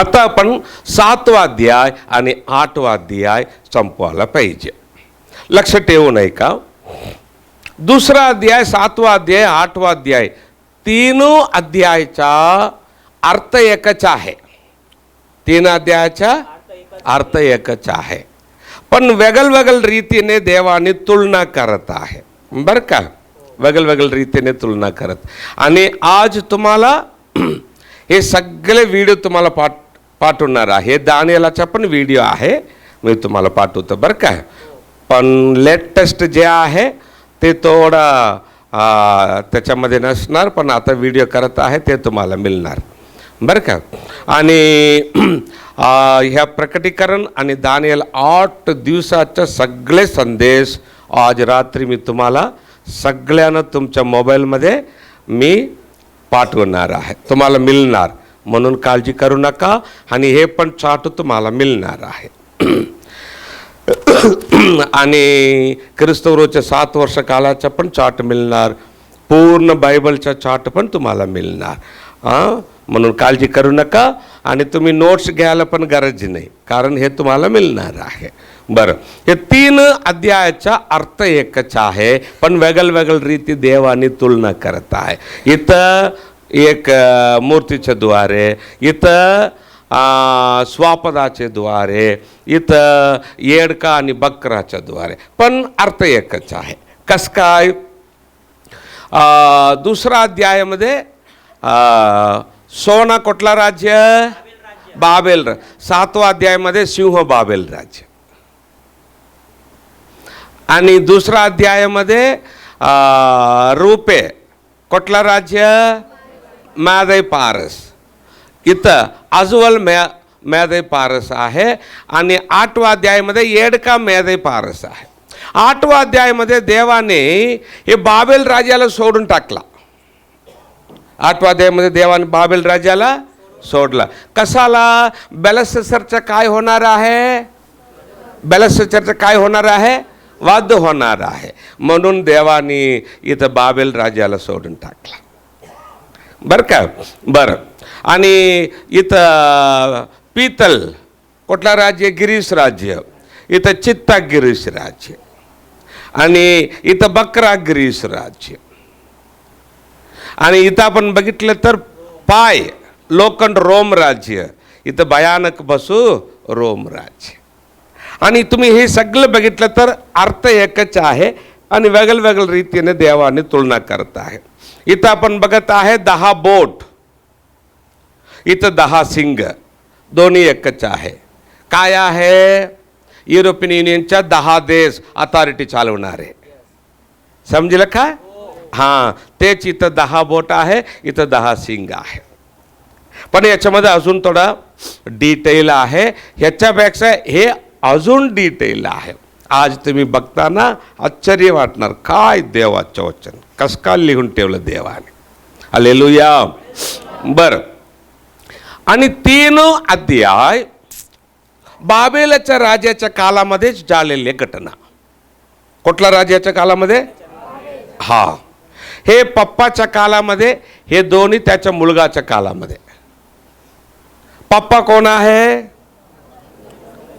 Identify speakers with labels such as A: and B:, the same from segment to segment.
A: आता आपण सातवा अध्याय आणि आठवा अध्याय संपवायला पाहिजे. लक्ष ठेवू नये का? दुसरा अध्याय सातवा अध्याय आठवा अध्याय तीन अध्यायाचा अर्थ एकच आहे. तीन अध्यायाचा अर्थ एकच आहे. पण वेगळ वेगळ रीतीने देवाने तुलना करत आहे. बरं का? वेगळ वेगळ रीतीने तुलना करत. आणि आज तुम्हाला हे सगळे व्हिडिओ तुम्हाला पाठ पाठवणार आहे. दानियलाचा पण व्हिडिओ आहे. मी तुम्हाला पाठवतो बरं काय पण लेटेस्ट जे आहे ते थोडं त्याच्यामध्ये नसणार पण आता व्हिडिओ करत आहे ते तुम्हाला मिळणार. बरं का. आणि ह्या प्रकटीकरण आणि दानियल आठ दिवसाचे सगळे संदेश आज रात्री मी तुम्हाला सगळ्यांना तुमच्या मोबाईलमध्ये मी पाठवणार आहे. तुम्हाला मिळणार. म्हणून काळजी करू नका आणि हे पण चार्ट तुम्हाला मिळणार आहे. आणि क्रिस्तवरोच्या सात वर्ष कालाचा पण चाट मिळणार. पूर्ण बायबलचा चाट पण तुम्हाला मिळणार. हां म्हणून काळजी करू नका आणि तुम्ही नोट्स घ्यायला पण गरज नाही. कारण हे तुम्हाला मिळणार आहे. बरं. हे तीन अध्यायाचा अर्थ एकच आहे. पण वेगळ वेगळ रीती देवाने तुलना करत आहे. इथं एक मूर्तीचे मूर्तीच्या द्वारे इथं स्वापदाचे द्वारे इथं येडका आणि बकराच्या द्वारे. पण अर्थ एकच आहे. कस काय? दुसरा अध्यायामध्ये सोना कुठला राज्य? बाबेल सातवा अध्यायामध्ये सिंह बाबेल राज्य. आणि दुसरा अध्यायामध्ये रूपे कुठला राज्य? मॅदय पारस इथं अजवल मॅ मॅदय पारस आहे आणि आठवा अध्यायमध्ये येडका मॅदय पारस आहे आठवा अध्यायमध्ये देवाने हे बाबेल राजाला सोडून टाकला आठवा अध्यायामध्ये देवाने बाबेल राजाला सोडला कसाला बेलसरचं काय होणार आहे बेलसरचं काय होणार आहे वाद होणार आहे म्हणून देवाने इथं बाबेल राजाला सोडून टाकला बरं का? बरं. आणि इथं पितल कुठला राज्य? गिरीश राज्य. इथं चित्ता गिरीश राज्य. आणि इथं बकरा गिरीश राज्य. आणि इथं आपण बघितलं तर पाय लोखंड रोम राज्य. इथं भयानक बसू रोम राज्य. आणि तुम्ही हे सगळं बघितलं तर अर्थ एकच आहे आणि वेगळं वेगळं रीतीने देवाने तुलना करत आहे. इथं आपण बघत आहे दहा बोट. इथं दहा सिंग दोन्ही एकच आहे. काय आहे? युरोपियन युनियनच्या दहा देश अथॉरिटी चालवणारे. समजलं का? हां तेच इथं दहा बोट आहे इथं दहा सिंग आहे. पण याच्यामध्ये अजून थोडा डिटेल आहे. ह्याच्यापेक्षा हे अजून डिटेल आहे. आज तुम्ही बघताना आश्चर्य वाटणार. काय देवाचं वचन. कसकाल लिहून ठेवलं देवाने. अलेलुया बर. आणि तीन अध्याय बाबेलच्या राजाच्या कालामध्येच झालेली घटना. कुठल्या राजाच्या कालामध्ये? हा. हे पप्पाच्या कालामध्ये हे दोन्ही त्याच्या मुलगाच्या कालामध्ये. पप्पा कोण आहे?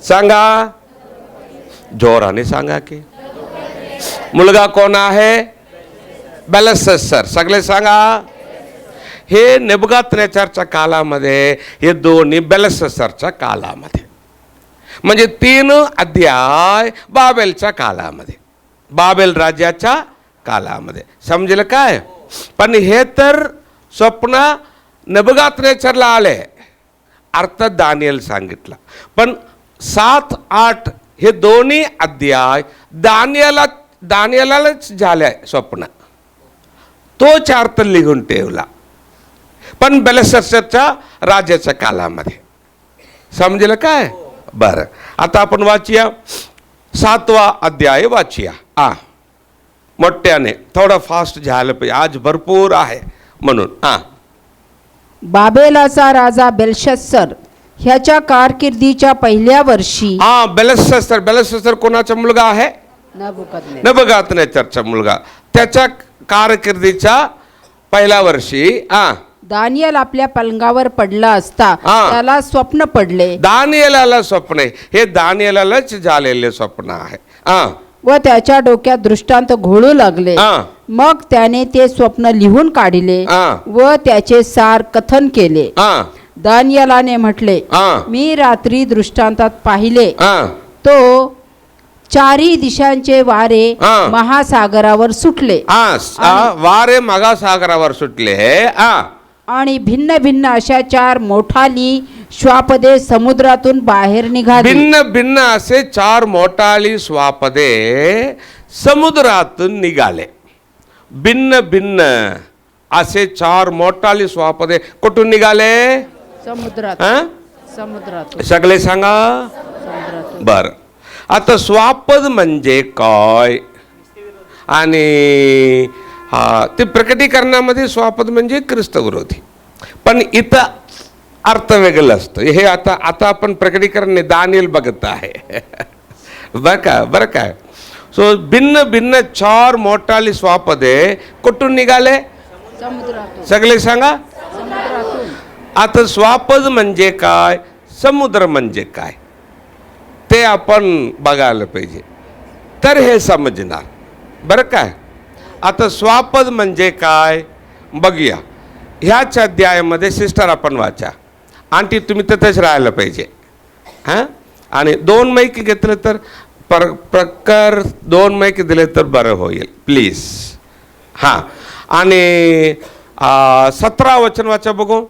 A: सांगा. जोराने सांगा की. मुलगा कोण आहे? सर सगळे सांगा. हे नेबगात नेचरच्या कालामध्ये हे दोन्ही बॅलन्सेसरच्या कालामध्ये. म्हणजे तीन अध्याय बाबेलच्या कालामध्ये. बाबेल राज्याच्या कालामध्ये. समजेल काय? पण हे तर स्वप्न नबगात नेचरला आले. अर्थ दानियल सांगितला. पण सात आठ हे दोन्ही अध्याय दानियाला दानियालाच झाले स्वप्न. तोच अर्थ लिहून ठेवला. पण बेलसरच्या राजाच्या कालामध्ये. समजेल काय? बरं. आता आपण वाचूया. सातवा अध्याय वाचूया. आ. मोठ्याने थोडं फास्ट झालं पाहिजे. आज भरपूर आहे म्हणून. आ.
B: बाबेलाचा राजा बेलशस्सर ह्याच्या कारकिर्दीच्या पहिल्या वर्षी
A: हा बेलसर बेलसर कोणाचा मुलगा आहे?
B: नबुकदनेस्सर
A: नबगातनेचरचा मुलगा. त्याच्या कारकिर्दीच्या पहिल्या वर्षी आ
B: दानियल आपल्या पलंगावर पडला असता
A: हा.
B: त्याला स्वप्न पडले.
A: दानियलाला स्वप्न आहे. हे दानियलालाच झालेले स्वप्न आहे. हा.
B: व त्याच्या डोक्यात दृष्टांत घोळू लागले.
A: हा.
B: मग त्याने ते स्वप्न लिहून काढले
A: हा.
B: व त्याचे सार कथन केले.
A: हा.
B: दानियलाने म्हटले
A: हा.
B: मी रात्री दृष्टांतात पाहिले.
A: हा.
B: तो चारी दिशांचे वारे
A: हा.
B: महासागरावर सुटले.
A: हा स- वारे मागासागरावर सुटले. हा
B: आणि भिन्न भिन्न अशा चार मोठाली श्वापदे समुद्रातून बाहेर निघाली.
A: भिन्न भिन्न असे चार मोठाली स्वापदे समुद्रातून निघाले. भिन्न भिन्न असे चार मोठाली स्वापदे कुठून निघाले?
B: समुद्रात.
A: हा?
B: समुद्रातून.
A: सगळे सांगा.
B: समुद्रातून.
A: बर. आता स्वापद म्हणजे काय? आणि हा ते प्रकटीकरणामध्ये स्वापद म्हणजे ख्रिस्त विरोधी पण इथं अर्थ वेगळं असतं. हे आता आता आपण प्रकटीकरण दानियल बघत आहे. बरं का बरं काय सो भिन्न भिन्न चार मोठाली स्वापदे. कुठून निघाले? सगळे सांगा. आता स्वापद म्हणजे काय? समुद्र म्हणजे काय? ते आपण बघायला पाहिजे. तर हे समजणार. बरं काय? आता स्वापद म्हणजे काय? बघूया. ह्याच अध्यायामध्ये सिस्टर आपण वाचा. आंटी तुम्ही तिथेच राहायला पाहिजे. हां? आणि दोन मैक घेतलं तर पर प्रकार दोन मैक दिले तर बरं होईल. प्लीज हां. आणि सतरा वचन वाचा बघू.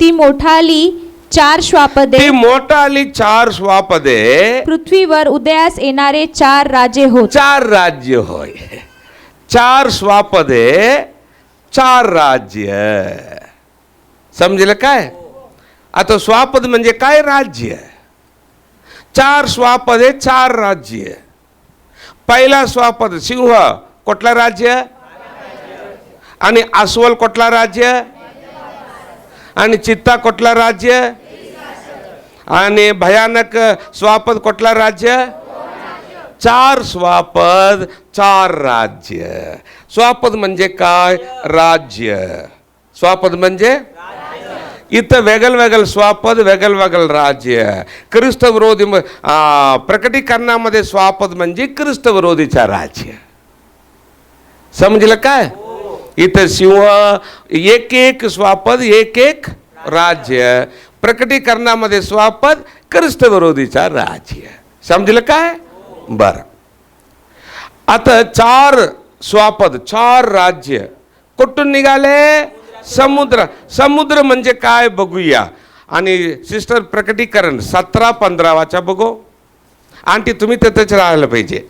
C: ती मोठाली चार श्वापदे.
A: ती मोठाली चार स्वापदे
C: पृथ्वीवर उदयास येणारे चार राजे होत.
A: चार राज्य होय. चार स्वापदे चार राज्य. समजलं काय? आता स्वापद म्हणजे काय राज्य? चार स्वापदे चार राज्य. पहिला स्वापद सिंह कुठला राज्य? आणि अस्वल कुठला राज्य? आणि चित्ता कुठला राज्य? आणि भयानक स्वापद कुठला राज्य? चार स्वापद चार राज्य. स्वापद म्हणजे काय? राज्य. स्वापद म्हणजे? इथं वेगल वेगळ स्वापद वेगल वेगळ राज्य. ख्रिस्त विरोधी प्रकटीकरणामध्ये स्वापद म्हणजे ख्रिस्त विरोधीचा राज्य. समजलं काय? इथं सिंह एक एक स्वापद एक एक राज्य. प्रकटीकरणामध्ये स्वापद ख्रिस्त विरोधीचा राज्य. समजलं काय? बर. आता चार स्वापद चार राज्य. कुठून निघाले? समुद्र. समुद्र म्हणजे काय बघूया. आणि सिस्टर प्रकटीकरण सतरा पंधरावाच्या बघू. आंटी तुम्ही तिथेच राहायला पाहिजे.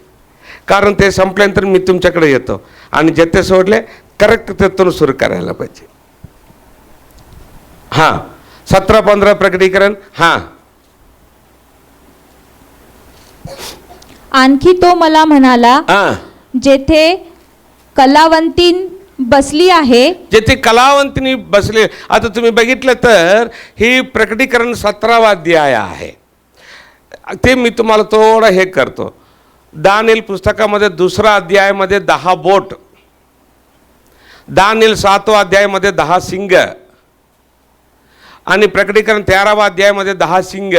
A: कारण ते संपल्यानंतर मी तुमच्याकडे येतो. आणि जेथे सोडले करेक्ट तिथून सुरू करायला पाहिजे. हां. सतरा पंधरा प्रकटीकरण हां.
C: आणखी तो मला म्हणाला
A: हां.
C: जेथे कलावंतीन बसली आहे.
A: जेथे कलावंतिनी बसले आता तुम्ही बघितलं तर ही प्रकटीकरण सतरावा अध्याय आहे. ते मी तुम्हाला थोडं हे करतो. दानिल पुस्तकामध्ये दुसरा अध्यायामध्ये दहा बोट. दानिल सातवा अध्यायामध्ये दहा सिंग. आणि प्रकटीकरण तेरावा अध्यायामध्ये दहा सिंग.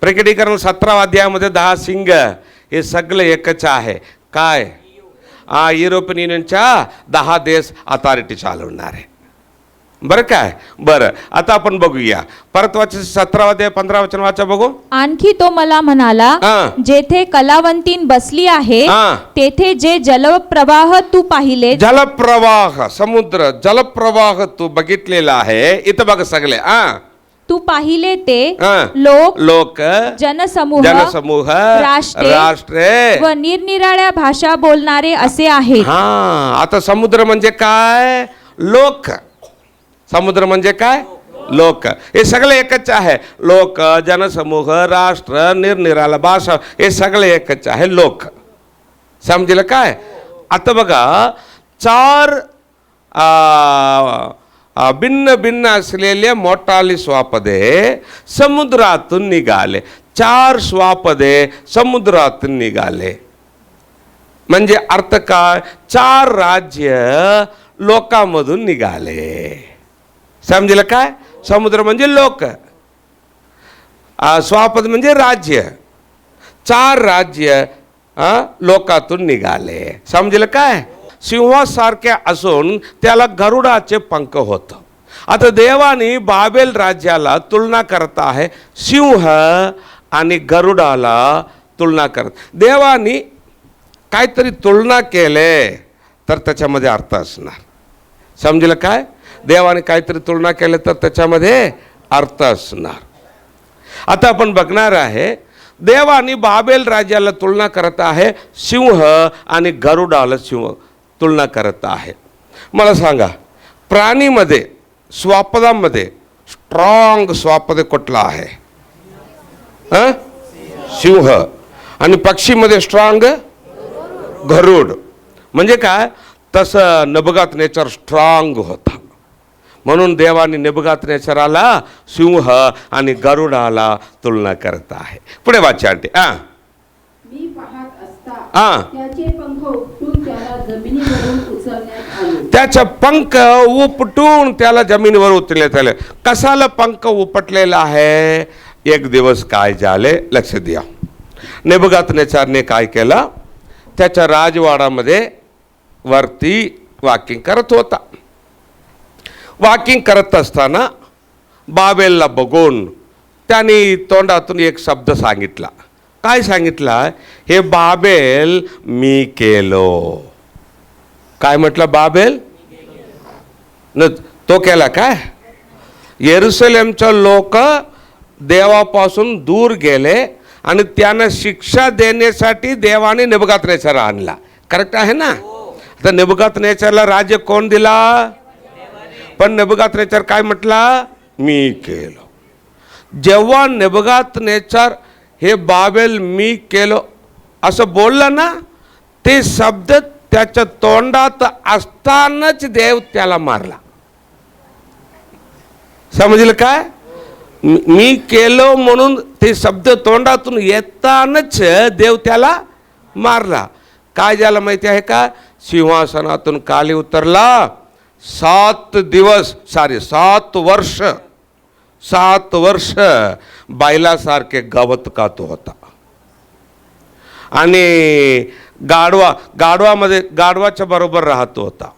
A: प्रकटीकरण सतरावा अध्यायामध्ये दहा सिंग. हे सगळं एकच आहे. काय? हा युरोपियन युनियनच्या दहा देश अथॉरिटी चालवणार. आहे बरं काय? बरं. आता आपण बघूया. परत वाच सतरावा अध्याय पंधरा वचन वाचा बघू.
C: आणखी तो मला म्हणाला
A: हा.
C: जेथे कलावंतीन बसली आहे
A: हा.
C: तेथे जे जलप्रवाह तू पाहिले
A: जलप्रवाह समुद्र जलप्रवाह तू बघितलेला आहे. इथं बघ सगळे. हा.
C: तू पाहिले ते
A: हा.
C: लोक
A: लोक
C: जनसमूह
A: जनसमूह
C: राष्ट्रे
A: राष्ट्रे.
C: व निरनिराळ्या भाषा बोलणारे असे आहेत.
A: हा. आता समुद्र म्हणजे काय? लोक. समुद्र म्हणजे काय? लोक. हे सगळे एकच आहे. लोक जनसमूह राष्ट्र निरनिराला भाषा हे सगळे एकच आहे. लोक. समजलं काय? आता बघा चार भिन्न भिन्न असलेले मोठाली स्वापदे समुद्रातून निघाले. चार स्वापदे समुद्रातून निघाले. म्हणजे अर्थ काय? चार राज्य लोकांमधून निघाले. समजलं काय समुद्र म्हणजे लोक. स्वापद म्हणजे राज्य. चार राज्य लोकातून निघाले. समजलं काय? सिंहासारखे असून त्याला गरुडाचे पंख होतं. आता देवानी बाबेल राज्याला तुलना करत आहे सिंह आणि गरुडाला तुलना करत. देवानी काहीतरी तुलना केले तर त्याच्यामध्ये अर्थ असणार. समजलं काय? देवाने काहीतरी तुलना केलं तर त्याच्यामध्ये अर्थ असणार. आता आपण बघणार आहे देवानी बाबेल राज्याला तुलना करत आहे सिंह आणि गरुडाला सिंह तुलना करत आहे. मला सांगा प्राणीमध्ये स्वापदामध्ये स्ट्रॉंग स्वापद कुठला आहे? हं? सिंह. आणि पक्षीमध्ये स्ट्रॉंग गरुड. म्हणजे काय? तसं नबगात नेचर स्ट्रॉंग होतं. म्हणून देवाने निबगात नेचराला सिंह आणि गरुडाला तुलना करत आहे. पुढे वाचा आंटी. हा
B: मी पाहत असता
A: हा
B: त्याचे पंख उपटून त्याला
A: त्याला जमिनीवर उचलण्यात आले. कसाला पंख उपटलेला आहे? एक दिवस काय झाले? लक्ष द्या. नेबगात नेचारने काय केलं? त्याच्या राजवाडामध्ये वरती वॉकिंग करत होता. वॉकिंग करत असताना बाबेलला बघून त्यांनी तोंडातून एक शब्द सांगितला. काय सांगितला? हे बाबेल मी केलो. काय म्हटलं बाबेल? न तो केला काय? येरुसलेमचे लोक देवापासून दूर गेले आणि त्यांना शिक्षा देण्यासाठी देवाने निबगात नेचर आणला. करेक्ट आहे ना? आता निबगात नेचरला राज्य कोण दिला? पण नबगात नेचर काय म्हटला? मी केलो. जेव्हा नबगात नेचर हे बाबेल मी केलो. असं बोललं ना ते शब्द त्याच्या तोंडात असतानाच देव त्याला मारला. समजलं काय? मी मी केलो म्हणून ते शब्द तोंडातून येतानाच देव त्याला मारला. काय झालं माहिती आहे का? सिंहासनातून काली उतरला. सात दिवस सारे सात वर्ष सात वर्ष बैलासारखे गवत कातो होता. आणि गाढवा गाढवामध्ये गाढवाच्या बरोबर राहतो होता.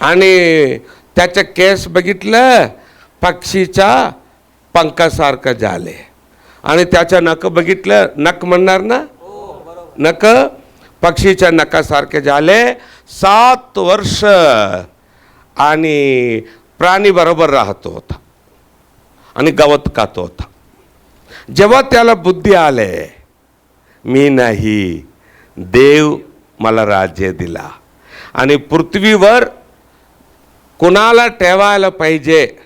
A: आणि त्याचं केस बघितलं पक्षीच्या पंखासारखं झाले. आणि त्याचं नख बघितलं नख म्हणणार ना? नख? पक्षीच्या नकासारखे झाले. सात वर्ष आणि प्राणी बरोबर राहतो होता. आणि गवत खातो होता. जेव्हा त्याला बुद्धी आले मी नाही देव मला राज्य दिला. आणि पृथ्वीवर कुणाला ठेवायला पाहिजे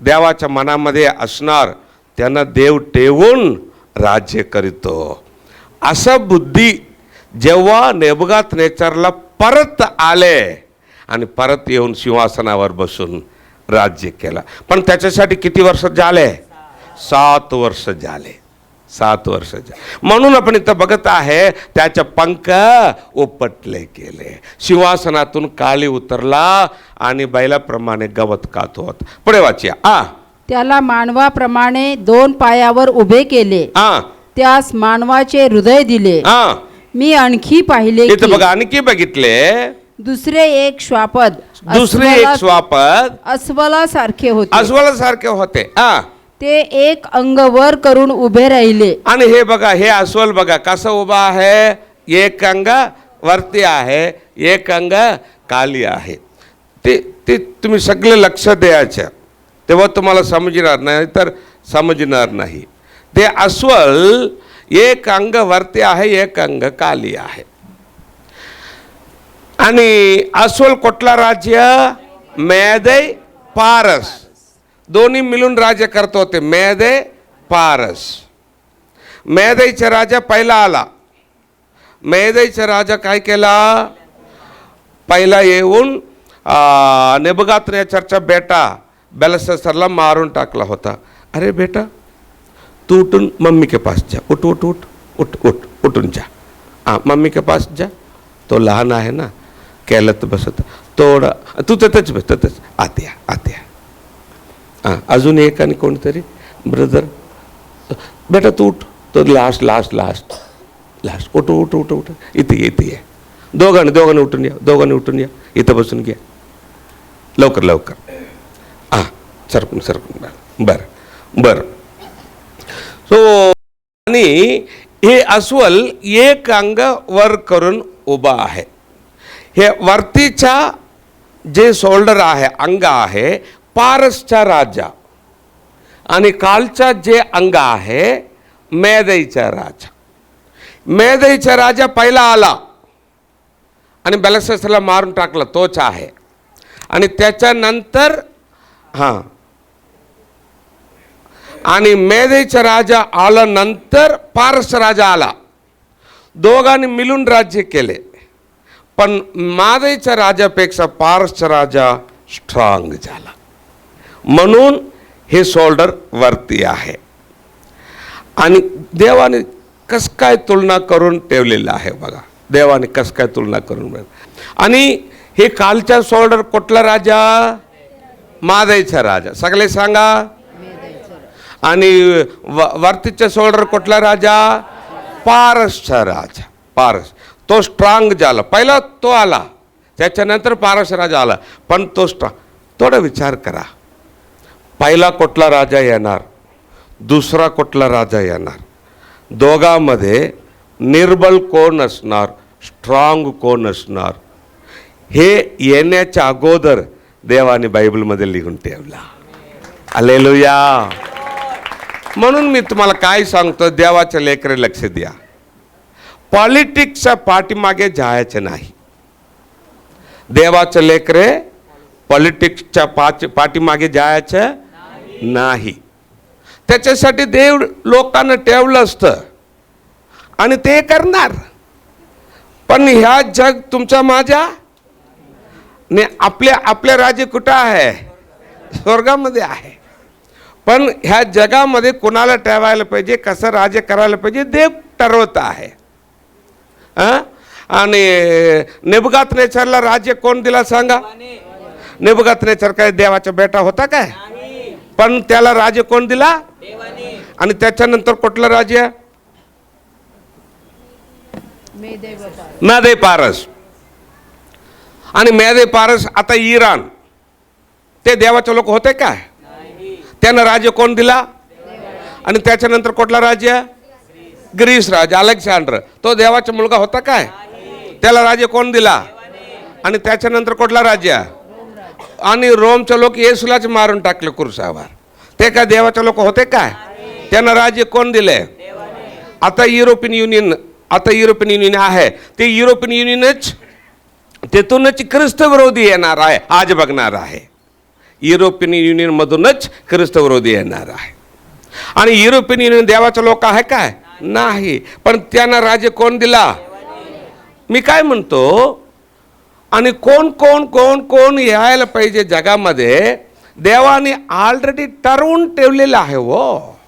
A: देवाच्या मनामध्ये असणार त्यांना देव ठेवून राज्य करीतो. असं बुद्धी जेव्हा नेबगात नेचरला परत आले आणि परत येऊन सिंहासनावर बसून राज्य केलं. पण त्याच्यासाठी किती वर्ष झाले? सात वर्ष झाले. सात वर्ष झाले म्हणून आपण इथं बघत आहे त्याचे पंख उपटले गेले. सिंहासनातून काली उतरला आणि बैलाप्रमाणे गवत खात होत. पुढे वाचिया आ.
B: त्याला मानवाप्रमाणे दोन पायावर उभे केले.
A: आ.
B: त्यास मानवाचे हृदय दिले.
A: आ.
B: मी आणखी पाहिले
A: इथं बघा आणखी बघितले.
B: दुसरे एक श्वापद
A: दुसरे एक
B: अस्वला-
A: स्वापद
B: अस्वलासारखे होते.
A: अस्वलासारखे होते. आ
B: ते एक अंग वर करून उभे राहिले.
A: आणि हे बघा हे अस्वल बघा कसं उभा आहे? एक अंग वरती आहे एक अंग खाली आहे. ते ते तुम्ही सगळे लक्ष द्यायचं. तेव्हा तुम्हाला समजणार नाही तर समजणार नाही. ते अस्वल एक अंग वरती आहे एक अंग खाली आहे. आणि अस्वल कुठला राज्य मेदय पारस. दोन्ही मिळून राज्य करत होते मेदय पारस. मेदयचा राजा पहिला आला. मेदयचा राजा काय केला? पहिला येऊन नेबगातने चर्चा बेटा बेलसरला मारून टाकला होता. अरे बेटा तू उठून मम्मी के पास जा। उठ उठ उठ उठ उठ उठून जा। हां मम्मी के पास जा। तो लहान आहे ना केलत बसत। थोडा तू तिथंच बस तिथंच। आत या या। हां अजून एक आणि कोणतरी? ब्रदर बेटा तू उठ। तो लास्ट लास्ट लास्ट लास्ट। उठ उठ उठ उठ। इथे इथे ये। दोघांनी दोघांनी उठून या दोघांनी उठून या। इथं बसून घ्या। लवकर लवकर. हां सरकून सरकून. बरं बरं बरं. सो आणि हे अस्वल एक अंग वर करून उभा आहे. हे वरतीच्या जे शोल्डर आहे अंग आहे पारसचा राजा. आणि कालचा जे अंग आहे मेदईचा राजा. मेदईचा राजा पहिला आला. आणि बॅलसेसला मारून टाकलं तोच आहे. आणि त्याच्यानंतर हां. आणि मेदेचा राजा आल्यानंतर पारस राजा आला. दोघांनी मिळून राज्य केले. पण मादेच्या राजापेक्षा पारसचा राजा स्ट्रॉंग झाला. म्हणून हे शोल्डर वरती आहे. आणि देवाने कस काय तुलना करून ठेवलेलं आहे बघा. देवाने कस काय तुलना करून आणि हे कालचा शोल्डर कुठला राजा? मादेचा राजा. सगळे सांगा. आणि व वरतीच्या शोल्डर कुठला राजा? पारसचा राजा. पारस. तो स्ट्रॉंग झाला. पहिला तो आला. त्याच्यानंतर पारस राजा आला. पण तो स्ट्रॉंग थोडा विचार करा. पहिला कुठला राजा येणार? दुसरा कुठला राजा येणार? दोघांमध्ये निर्बल कोण असणार? स्ट्रॉंग कोण असणार? हे येण्याच्या अगोदर देवाने बायबलमध्ये लिहून ठेवला. अलेलुया म्हणून मी तुम्हाला काय सांगतो देवाच्या लेकरे लक्ष द्या. पॉलिटिक्सच्या पाठीमागे जायचं नाही. देवाचं लेकरे पॉलिटिक्सच्या पाच पाठीमागे जायचं नाही. त्याच्यासाठी देव लोकांना ठेवलं असतं. आणि ते करणार. पण ह्या जग तुमच्या माझ्या? ने आपल्या आपल्या राज्य कुठं आहे? स्वर्गामध्ये आहे. पण ह्या जगामध्ये कोणाला ठेवायला पाहिजे कसं राज्य करायला पाहिजे देव ठरवत आहे. आणि नेबगात नेचरला राज्य कोण दिला सांगा? नेबगात नेचर काय देवाचा बेटा होता काय? पण त्याला राज्य कोण दिला? आणि त्याच्यानंतर कुठलं राज्य? मेदे पारस. आणि मेदे पारस आता इराण. ते देवाचे लोक होते काय? त्यानं राज्य कोण दिला? आणि त्याच्यानंतर कुठला राज्य? ग्रीस राज अलेक्झांडर. तो देवाचा मुलगा होता काय? त्याला राज्य कोण दिला? आणि त्याच्यानंतर कुठला राज्य? आणि रोमचे लोक येसुलाच मारून टाकले कुरसावर ते काय देवाचे लोक होते काय? त्यांना राज्य कोण दिले? आता युरोपियन युनियन आता युरोपियन युनियन आहे. ते युरोपियन युनियनच तेथूनच ख्रिस्त विरोधी येणार आहे आज बघणार आहे. युरोपियन युनियनमधूनच ख्रिस्तविरोधी येणार आहे. आणि युरोपियन युनियन देवाचा लोक आहे काय? नाही. पण त्यांना राज्य कोण दिला? मी काय म्हणतो? आणि कोण कोण कोण कोण यायला पाहिजे जगामध्ये? देवाने ऑलरेडी ठरवून ठेवलेलं आहे हो.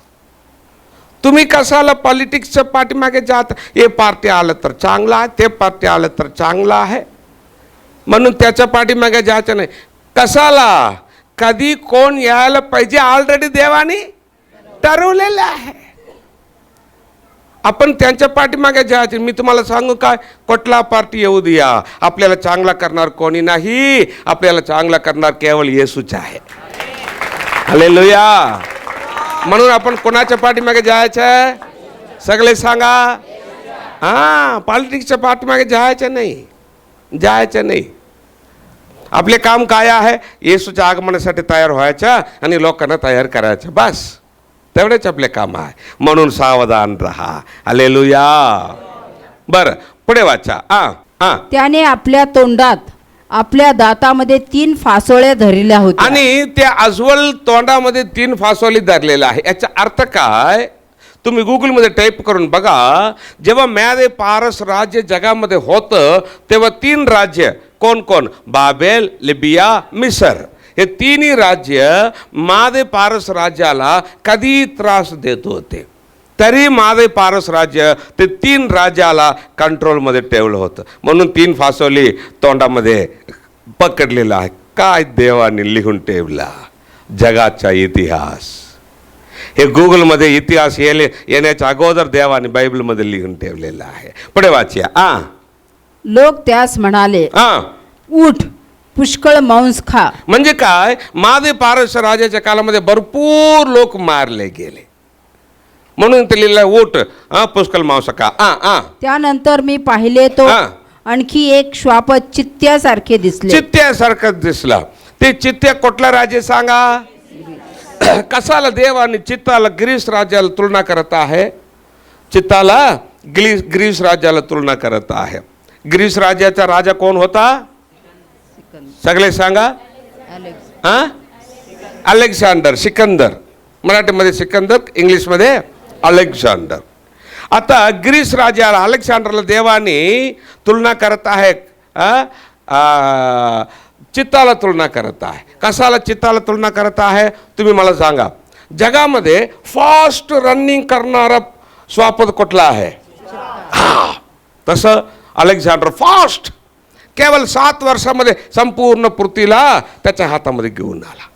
A: तुम्ही कशाला पॉलिटिक्सच्या पाठीमागे जात? हे पार्टी आलं तर चांगलं आहे ते पार्टी आलं तर चांगलं आहे. म्हणून त्याच्या पाठीमागे जायचं नाही. कसाला कधी कोण यायला पाहिजे ऑलरेडी देवाने? ठरवलेलं आहे. आपण त्यांच्या पाठीमागे जायचे. मी तुम्हाला सांगू काय? कुठला पार्टी येऊ द्या. आपल्याला चांगला करणार कोणी नाही. आपल्याला चांगला करणार केवळ येसूच आहे. हले म्हणून आपण कोणाच्या पाठीमागे जायचं सगळे सांगा. हां पॉलिटिक्सच्या पाठीमागे जायचं नाही. जायचं नाही. आपले काम काय आहे? येसूच्या आगमनासाठी तयार व्हायचं आणि लोकांना तयार करायचं. बस. तेवढेच आपले काम आहे. म्हणून सावधान राहा. अलेलुया बरं पुढे वाचा. हां हां
B: त्याने आपल्या तोंडात आपल्या दातामध्ये तीन फासोळ्या धरल्या होत्या.
A: आणि त्या अस्वल तोंडामध्ये तीन फासोली धरलेला आहे याचा अर्थ काय? तुम्ही गुगलमध्ये टाईप करून बघा जेव्हा म्यादे पारस राज्य जगामध्ये होतं तेव्हा तीन राज्य कोण कोण? बाबेल लिबिया मिसर. हे तिन्ही राज्य मादे पारस राज्याला कधी त्रास देत होते. तरी मादे पारस राज्य ते तीन राज्याला कंट्रोलमध्ये ठेवलं होतं. म्हणून तीन फासोली तोंडामध्ये पकडलेलं आहे. काय देवाने लिहून ठेवला? जगाचा इतिहास. हे गुगलमध्ये इतिहास येले येण्याच्या अगोदर देवाने बायबलमध्ये लिहून ठेवलेलं आहे. पुढे वाचूया आ.
B: लोक त्यास म्हणाले
A: आ.
B: उठ पुष्कळ मांस खा.
A: म्हणजे काय? मादे पारस राजाच्या काळामध्ये भरपूर लोक मारले गेले. म्हणून ते लिहिलं उठ हा पुष्कळ मांस का आ आ.
B: त्यानंतर मी पाहिले तो
A: हा.
B: आणखी एक श्वाप चित्त्यासारखे दिसले.
A: चित्त्यासारखं दिसला. ते चित्त्या कुठला राज्य सांगा? कसाला देव आणि चित्ताला ग्रीस राज्याला तुलना करत आहे चित्ताला ग्रीस ग्रीस राज्याला तुलना करत आहे ग्रीस राज्याचा राजा कोण होता सगळे सांगा हा अलेक्झांडर सिकंदर मराठीमध्ये सिकंदर इंग्लिशमध्ये अलेक्झांडर आता ग्रीस राजाला अलेक्झांडरला देवाने तुलना करत आहे आ? चित्ताला तुलना करत आहे. कशाला चित्ताला तुलना करत आहे? तुम्ही मला सांगा. जगामध्ये फास्ट रनिंग करणारा स्वापद कुठला आहे? हा तसं अलेक्झांडर फास्ट केवळ सात वर्षामध्ये संपूर्ण पृथ्वीला त्याच्या हातामध्ये घेऊन आला.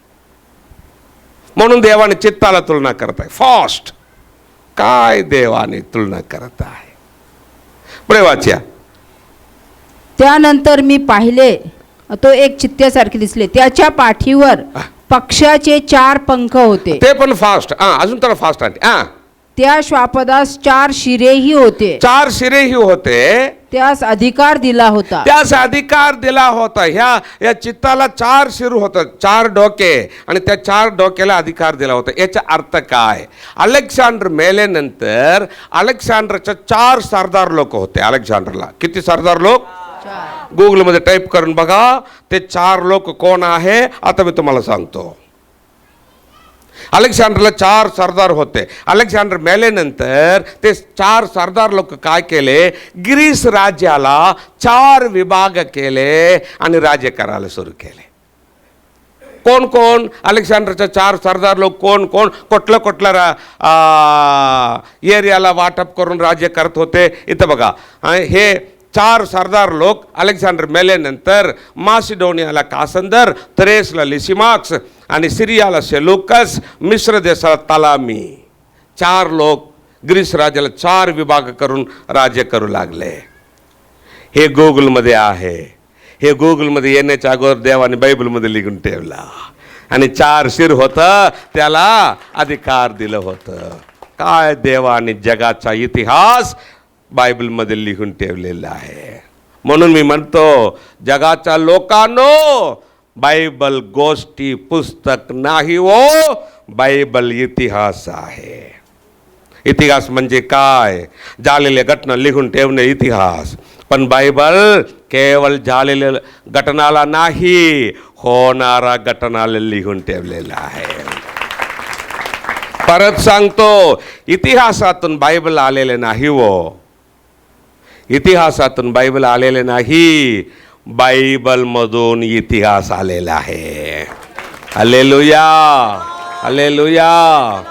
A: म्हणून देवाने चित्ताला तुलना करत आहे. फास्ट काय देवाने तुलना करत आहे? पुढे
B: त्यानंतर मी पाहिले तो एक चित्त्यासारखे दिसले. त्याच्या पाठीवर पक्षाचे चार पंख होते.
A: ते पण फास्ट हा अजून तर फास्ट आहे हा
B: त्या श्वापदास चार शिरेही होते.
A: चार शिरेही होते.
B: त्यास अधिकार दिला होता.
A: त्यास अधिकार दिला होता. ह्या या चित्ताला चार शिर होतं. चार डोके. आणि त्या चार डोक्याला अधिकार दिला होता. याचा अर्थ काय? अलेक्झांडर मेल्यानंतर अलेक्झांडरच्या चार सरदार लोक होते. अलेक्झांडरला. किती सरदार लोक? गुगलमध्ये टाईप करून बघा ते चार लोक कोण आहे आता मी तुम्हाला सांगतो. अलेक्झांडरला चार सरदार होते. अलेक्झांडर मेल्यानंतर ते चार सरदार लोक काय केले? ग्रीस राज्याला चार विभाग केले आणि राज्य करायला सुरू केले. कोण कोण? अलेक्झांडरच्या चार सरदार लोक कोण कोण? कुठलं कुठलं रा एरियाला वाटप करून राज्य करत होते? इथं बघा. हे चार सरदार लोक अलेक्झांडर मेलेनंतर मासिडोनियाला कासंदर त्रेसला लिसिमाक्स आणि सिरियाला सेलुकस मिश्र देशाला तलामी. चार लोक ग्रीस राज्याला चार विभाग करून राज्य करू लागले. हे गुगलमध्ये आहे. हे गुगलमध्ये येण्याच्या अगोदर देवाने बायबलमध्ये लिहून ठेवला. आणि चार शिर होतं त्याला अधिकार दिलं होतं. काय देवाने जगाचा इतिहास बायबलमध्ये लिहून ठेवलेलं आहे. म्हणून मी म्हणतो जगाच्या लोकांनो बायबल गोष्टी पुस्तक नाही हो बायबल इतिहास आहे. इतिहास म्हणजे काय? झालेल्या घटना लिहून ठेवणे इतिहास. पण बायबल केवळ झालेल्या घटनाला नाही होणारा घटनाला लिहून ठेवलेला आहे. परत सांगतो इतिहासातून बायबल आलेले नाही हो. इतिहासातून बायबल आलेले नाही. बायबलमधून इतिहास आलेला आहे. अलेलुया अलेलुया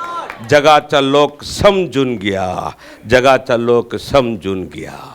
A: जगाचा लोक समजून घ्या. जगाचा लोक समजून घ्या.